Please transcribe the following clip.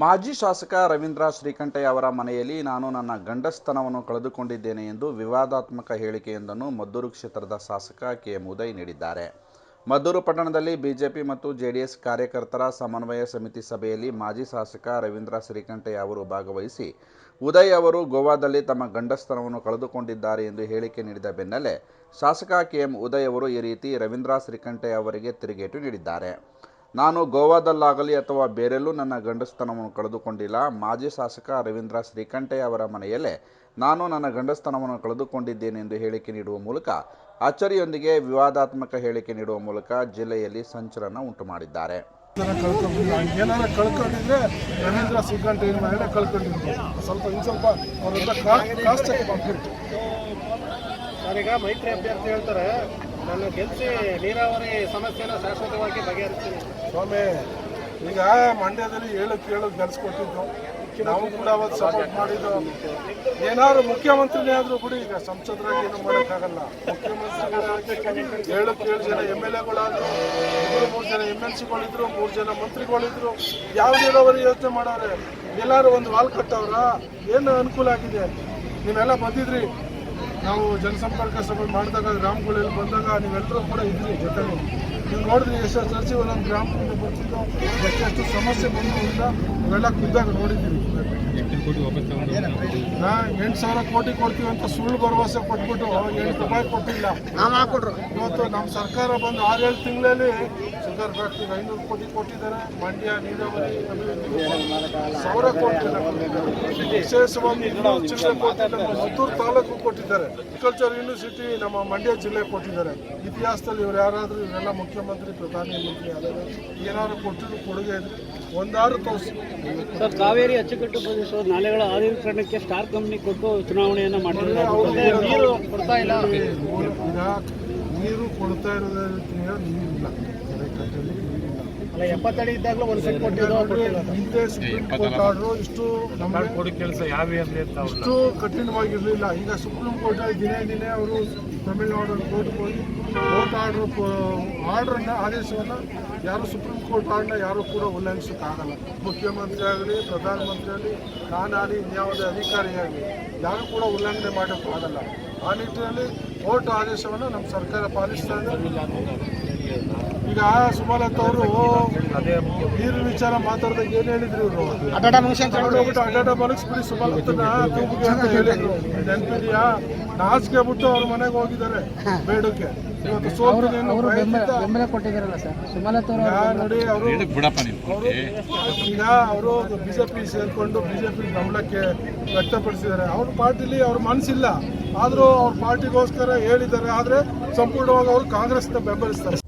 ಮಾಜಿ ಶಾಸಕ ರವೀಂದ್ರ ಶ್ರೀಕಂಠಯ್ಯ ಅವರ ಮನೆಯಲ್ಲಿ ನಾನು ನನ್ನ ಗಂಡಸ್ತನವನ್ನು ಕಳೆದುಕೊಂಡಿದ್ದೇನೆ ಎಂದು ವಿವಾದಾತ್ಮಕ ಹೇಳಿಕೆಯೊಂದನ್ನು ಮದ್ದೂರು ಕ್ಷೇತ್ರದ ಶಾಸಕ ಕೆ. ಉದಯ್ ನೀಡಿದ್ದಾರೆ. ಮದ್ದೂರು ಪಟ್ಟಣದಲ್ಲಿ ಬಿಜೆಪಿ ಮತ್ತು ಜೆಡಿಎಸ್ ಕಾರ್ಯಕರ್ತರ ಸಮನ್ವಯ ಸಮಿತಿ ಸಭೆಯಲ್ಲಿ ಮಾಜಿ ಶಾಸಕ ರವೀಂದ್ರ ಶ್ರೀಕಂಠಯ್ಯ ಅವರು ಭಾಗವಹಿಸಿ, ಉದಯ್ ಅವರು ಗೋವಾದಲ್ಲಿ ತಮ್ಮ ಗಂಡಸ್ತನವನ್ನು ಕಳೆದುಕೊಂಡಿದ್ದಾರೆ ಎಂದು ಹೇಳಿಕೆ ನೀಡಿದ ಬೆನ್ನಲ್ಲೇ ಶಾಸಕ ಕೆ. ಉದಯ್ ಅವರು ಈ ರೀತಿ ರವೀಂದ್ರ ಶ್ರೀಕಂಠಯ್ಯ ಅವರಿಗೆ ತಿರುಗೇಟು ನೀಡಿದ್ದಾರೆ. ನಾನು ಗೋವಾದಲ್ಲಾಗಲಿ ಅಥವಾ ಬೇರೆಲ್ಲೂ ನನ್ನ ಗಂಡಸ್ತನವನ್ನು ಕಳೆದುಕೊಂಡಿಲ್ಲ ಮಾಜಿ ಶಾಸಕ ರವೀಂದ್ರ ಶ್ರೀಕಂಠಯ್ಯ ಅವರ ಮನೆಯಲ್ಲೇ ನಾನು ನನ್ನ ಗಂಡಸ್ತನವನ್ನು ಕಳೆದುಕೊಂಡಿದ್ದೇನೆ ಎಂದು ಹೇಳಿಕೆ ನೀಡುವ ಮೂಲಕ ಅಚ್ಚರಿಯೊಂದಿಗೆ ವಿವಾದಾತ್ಮಕ ಹೇಳಿಕೆ ನೀಡುವ ಮೂಲಕ ಜಿಲ್ಲೆಯಲ್ಲಿ ಸಂಚಲನ ಉಂಟು ಮಾಡಿದ್ದಾರೆ ಏನಾರ ಕಳ್ಕೊಂಡಿದ್ರೆ ರವೀಂದ್ರ ಶ್ರೀಕಂಠ ಏನು ಮೇಲೆ ಕಳ್ಕೊಂಡಿದ್ರು. ಸ್ವಲ್ಪ ಇನ್ನು ಸ್ವಲ್ಪ ಅವರೆಲ್ಲ ಕಾಸ್ಟ್ ಈಗ ಮೈತ್ರಿ ಅಭ್ಯರ್ಥಿ ಹೇಳ್ತಾರೆ. ನಾನು ಗೆಲ್ಲಿಸಿ ನೀರಾವರಿ ಸಮಸ್ಯೆನ ಶಾಶ್ವತವಾಗಿ ಬಗೆಹರಿಸ್ತೀನಿ. ಸ್ವಾಮಿ, ಈಗ ಮಂಡ್ಯದಲ್ಲಿ ಏಳು ಕೇಳು ಗೆಲ್ಸ್ಕೊಟ್ಟಿದ್ದು. ನಾವು ಕೂಡ ಅವತ್ತು ಸಪೋರ್ಟ್ ಮಾಡಿದ್ದು. ಏನಾದ್ರು ಮುಖ್ಯಮಂತ್ರಿನೇ ಆದ್ರೂ ಬಿಡಿ, ಈಗ ಸಂಸದರಾಗಿ ಏನು ಮಾಡೋಕ್ಕಾಗಲ್ಲ. ಮುಖ್ಯಮಂತ್ರಿಗಳಾಗಿ ಏಳು ಏಳು ಜನ ಎಂ ಎಲ್ ಎಗಳಾದ್ರು, ಮೂರು ಜನ ಎಂ ಎಲ್ ಸಿಗಳಿದ್ರು, ಮೂರು ಜನ ಮಂತ್ರಿಗಳಿದ್ರು. ಯಾವ ನೀರಾವರಿ ಯೋಚನೆ ಮಾಡೋರೆ? ಎಲ್ಲರೂ ಒಂದು ವಾಲ್ ಕಟ್ಟವ್ರ? ಏನು ಅನುಕೂಲ ಆಗಿದೆ? ನೀವೆಲ್ಲ ಬಂದಿದ್ರಿ. ನಾವು ಜನಸಂಪರ್ಕ ಸಭೆ ಮಾಡಿದಾಗ ಗ್ರಾಮಗಳಲ್ಲಿ ಬಂದಾಗ ನೀವೆಲ್ಲರೂ ಕೂಡ ಇದ್ರಿ ಜೊತೆಲಿ ನೀವು ನೋಡಿದ್ರೆ ಎಷ್ಟು ಚರ್ಚೆ ಒಂದೊಂದು ಗ್ರಾಮದಿಂದ ಬರ್ತಿದ್ದು ಎಷ್ಟೆಷ್ಟು ಸಮಸ್ಯೆ ಬಂದು ಅಂತ ಅವೆಲ್ಲ ಖುದ್ದಾಗ ನೋಡಿದ್ದೀವಿ. ನಾ ಎಂಟು ಸಾವಿರ ಕೋಟಿ ಕೊಡ್ತೀವಿ ಅಂತ ಸುಳ್ಳು ಭರವಸೆ ಕೊಟ್ಬಿಟ್ಟು ಎಂಟು ರೂಪಾಯಿ ಕೊಟ್ಟಿಲ್ಲ. ಇವತ್ತು ನಮ್ಮ ಸರ್ಕಾರ ಬಂದು ಆರೇಳು ತಿಂಗಳಲ್ಲಿ ಶುಗರ್ ಫ್ಯಾಕ್ಟ್ರಿಗೆ ಐನೂರು ಕೋಟಿ ಕೊಟ್ಟಿದ್ದಾರೆ ಮಂಡ್ಯ ನೀರಾವರಿ ಸಾವಿರ ಕೋಟಿ ವಿಶೇಷವಾಗಿ ಇನ್ನೂರು ಮದ್ದೂರು ತಾಲೂಕು ಕೊಟ್ಟಿದ್ದಾರೆ. ಅಗ್ರಿಕಲ್ಚರ್ ಯೂನಿವರ್ಸಿಟಿ ನಮ್ಮ ಮಂಡ್ಯ ಜಿಲ್ಲೆ ಕೊಟ್ಟಿದ್ದಾರೆ. ಇತಿಹಾಸದಲ್ಲಿ ಇವ್ರು ಯಾರಾದರೂ ಇವರೆಲ್ಲ ಮುಖ್ಯಮಂತ್ರಿ ಪ್ರಧಾನಿ ಮಂತ್ರಿ ಏನಾದ್ರು ಕೊಟ್ಟರು ಕೊಡುಗೆ ಇದ್ರೆ ಒಂದಾರು ತೋರಿಸಿ. ಸರ್ ಕಾವೇರಿ ಅಚ್ಚುಕಟ್ಟು ಪ್ರದೇಶ ನಾಲೆಗಳ ಆಧುನೀಕರಣಕ್ಕೆ ಸ್ಟಾರ್ ಕಂಪ್ನಿ ಕೊಟ್ಟು ಚುನಾವಣೆಯನ್ನ ಮಾಡಿದ್ದಾರೆ ನೀರು ಕೊಡ್ತಾ ಇಲ್ಲ. ನೀರು ಕೊಡ್ತಾ ಇರೋದ್ರ ನೀರಿಲ್ಲ. ಅಲ್ಲ ಎಪ್ಪತ್ತಡಿ ಇದ್ದಾಗಲೂ ಒಂದು ಸೆಟ್ ಕೊಟ್ಟಿದ್ದು ಹಿಂದೆ ಸುಪ್ರೀಂ ಕೋರ್ಟ್ ಆರ್ಡರ್ ಇಷ್ಟು ನಮಗೆ ಕೆಲಸ ಯಾವೇ ಅಂತ ಇಷ್ಟು ಕಠಿಣವಾಗಿರಲಿಲ್ಲ. ಈಗ ಸುಪ್ರೀಂ ಕೋರ್ಟ್ ದಿನೇ ದಿನೇ ಅವರು ತಮಿಳುನಾಡು ಕೋರ್ಟ್ಗೆ ಹೋಗಿ ಕೋರ್ಟ್ ಆರ್ಡರ್ ಆರ್ಡ್ರನ್ನ ಆದೇಶವನ್ನು ಯಾರು ಸುಪ್ರೀಂ ಕೋರ್ಟ್ ಆರ್ಡ್ನ ಯಾರು ಕೂಡ ಉಲ್ಲಂಘಿಸೋಕ್ಕಾಗಲ್ಲ. ಮುಖ್ಯಮಂತ್ರಿ ಆಗಲಿ ಪ್ರಧಾನಮಂತ್ರಿ ಆಗಲಿ ನಾನಾಗಲಿ ಇನ್ಯಾವುದೇ ಅಧಿಕಾರಿಯಾಗಲಿ ಯಾರು ಕೂಡ ಉಲ್ಲಂಘನೆ ಮಾಡೋಕ್ಕಾಗಲ್ಲ. ಆ ನಿಟ್ಟಿನಲ್ಲಿ ಕೋರ್ಟ್ ಆದೇಶವನ್ನು ನಮ್ಮ ಸರ್ಕಾರ ಪಾಲಿಸ್ತಾ ಇದೆ. ಈಗ ಸುಮಲತಾ ಅವರು ನೀರು ವಿಚಾರ ಮಾತಾಡಿದಾಗ ಏನು ಹೇಳಿದ್ರು ಇವರು? ಅಡ್ಡಾಡ ಮಲಗಿಸ್ಬಿಡಿ ಸುಮಲತನ ತೂಬಿಗೆ ಅಂತ ಹೇಳಿದ್ರು. ನೆನಪಿದೆಯಾ ನಾಚಿಕೆ ಬಿಟ್ಟು ಅವ್ರ ಮನೆಗೆ ಹೋಗಿದ್ದಾರೆ ಬೇಡಕ್ಕೆ. ಇವತ್ತು ಕೊಟ್ಟಿದ್ದಾರಲ್ಲ ಸರ್. ಸುಮಲತಾ ನೋಡಿ ಅವರು ಈಗ ಅವರು ಬಿಜೆಪಿ ಸೇರ್ಕೊಂಡು ಬಿಜೆಪಿ ಬೆಂಬಲಕ್ಕೆ ವ್ಯಕ್ತಪಡಿಸಿದ್ದಾರೆ. ಅವ್ರ ಪಾರ್ಟಿಲಿ ಅವ್ರ ಮನಸ್ಸಿಲ್ಲ. ಆದರೂ ಅವ್ರ ಪಾರ್ಟಿಗೋಸ್ಕರ ಹೇಳಿದ್ದಾರೆ ಆದರೆ ಸಂಪೂರ್ಣವಾಗಿ ಅವರು ಕಾಂಗ್ರೆಸ್ನ ಬೆಂಬಲಿಸ್ತಾರೆ.